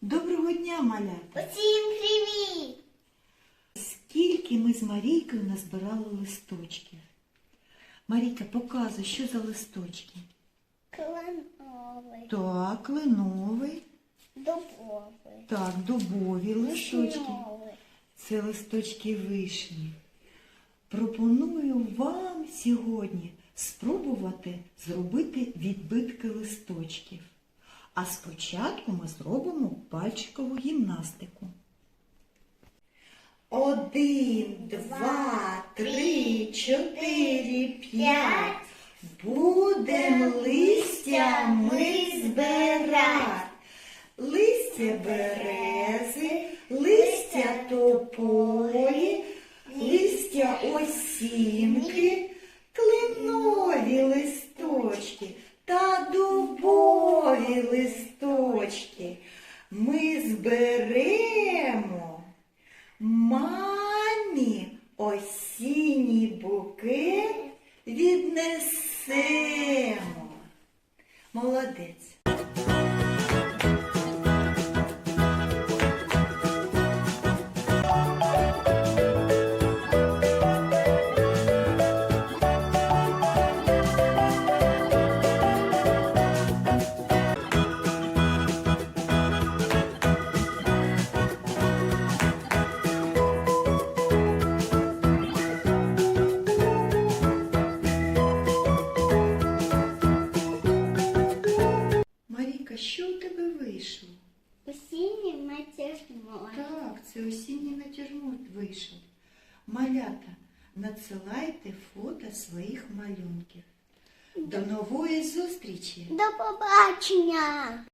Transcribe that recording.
Доброго дня, малята! Усім привіт! Скільки ми з Марійкою назбирали листочків. Марійка, показуй, що за листочки. Клановий, Так, кленовий, дубовий, так, дубові листочки. Це листочки вишні. Пропоную вам сьогодні спробувати зробити відбитки листочків. А спочатку ми зробимо пальчикову гімнастику. Один, два, три, чотири, п'ять. Будем листя ми збирать. Листя берези, листя тополі, листя осінки, листочки. Ми зберемо мамі осінній букет віднесемо. Молодець. Тебе вийшло? Осінній натяжмот. Так, це осінній натяжмот вийшов. Малята, надсилайте фото своїх малюнків. До нової зустрічі! До побачення!